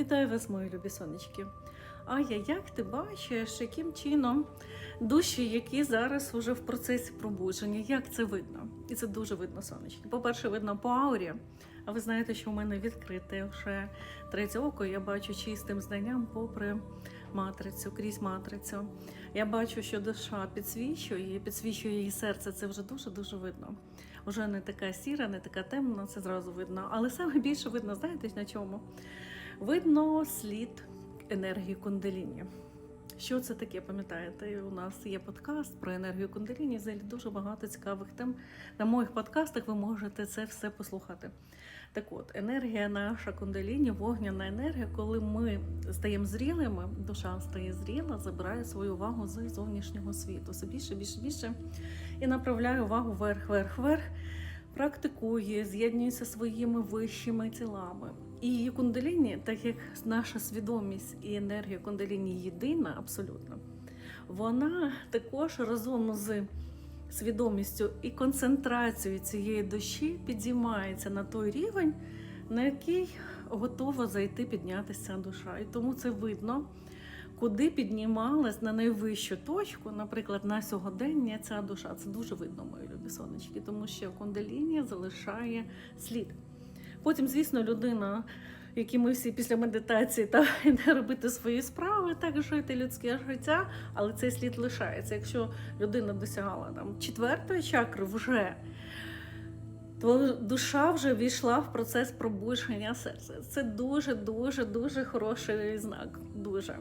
Вітаю вас, мої любі сонечки. Ая, як ти бачиш, яким чином душі, які зараз вже в процесі пробудження, як це видно? І це дуже видно, сонечки. По-перше, видно по аурі. А ви знаєте, що в мене відкрите вже третє око. Я бачу чистим знанням попри матрицю, крізь матрицю. Я бачу, що душа підсвічує, підсвічує її серце. Це вже дуже дуже видно. Уже не така сіра, не така темна, це зразу видно. Але саме більше видно, знаєте на чому? Видно слід енергії кундаліні. Що це таке? Пам'ятаєте, у нас є подкаст про енергію кундаліні. Взагалі дуже багато цікавих тем. На моїх подкастах ви можете це все послухати. Так от, енергія наша кундаліні, вогняна енергія, коли ми стаємо зрілими, душа стає зріла, забирає свою увагу з зовнішнього світу. Все більше, більше, більше і направляє увагу вверх, вверх, вверх, практикує, з'єднується своїми вищими тілами. І кундаліні, так як наша свідомість і енергія кундаліні єдина, абсолютно, вона також разом з свідомістю і концентрацією цієї душі підіймається на той рівень, на який готова зайти піднятися душа. І тому це видно, куди піднімалась на найвищу точку, наприклад, на сьогодення ця душа. Це дуже видно, мої любі сонечки, тому що кундаліні залишає слід. Потім, звісно, людина, які ми всі після медитації та йде робити свої справи, так жити людське життя, але цей слід лишається. Якщо людина досягала там четвертої чакри вже. То душа вже війшла в процес пробудження серця. Це дуже, дуже, хороший знак. Дуже.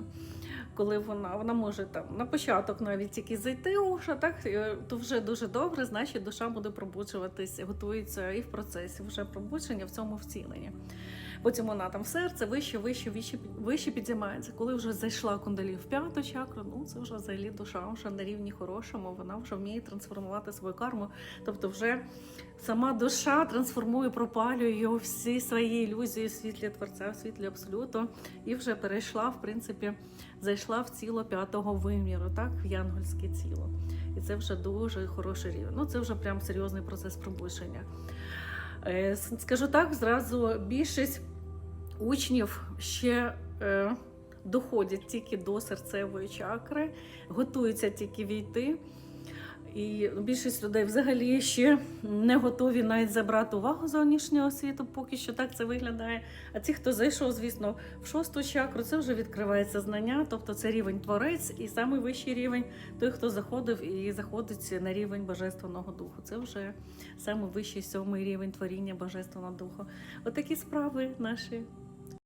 Коли вона вона може там на початок навіть тільки зайти уша, так е, то вже дуже добре, значить душа буде пробуджуватися, готується і в процесі вже пробудження в цьому вціленні. Потім вона там в серце вище, вище, вище, вище підіймається. Коли вже зайшла кундалі в п'яту чакру, ну це вже взагалі душа вже на рівні хорошому, вона вже вміє трансформувати свою карму. Тобто, вже сама душа трансформує, пропалює всі свої ілюзії світлі творця, світлі абсолюту, і вже перейшла, в принципі, зайшла в тіло п'ятого виміру, так, в янгольське тіло. І це вже дуже хороший рівень. Ну, це вже прям серйозний процес пробудження. Е, Скажу так, зразу більшість учнів ще е, доходять тільки до серцевої чакри, готуються тільки війти. І більшість людей взагалі ще не готові навіть забрати увагу зовнішнього світу, поки що так це виглядає. А ті, хто зайшов, звісно, в шосту чакру, це вже відкривається знання, тобто це рівень творець, і найвищий рівень той, хто заходив і заходить на рівень божественного духу. Це вже найвищий сьомий рівень творіння божественного духу. Отакі справи наші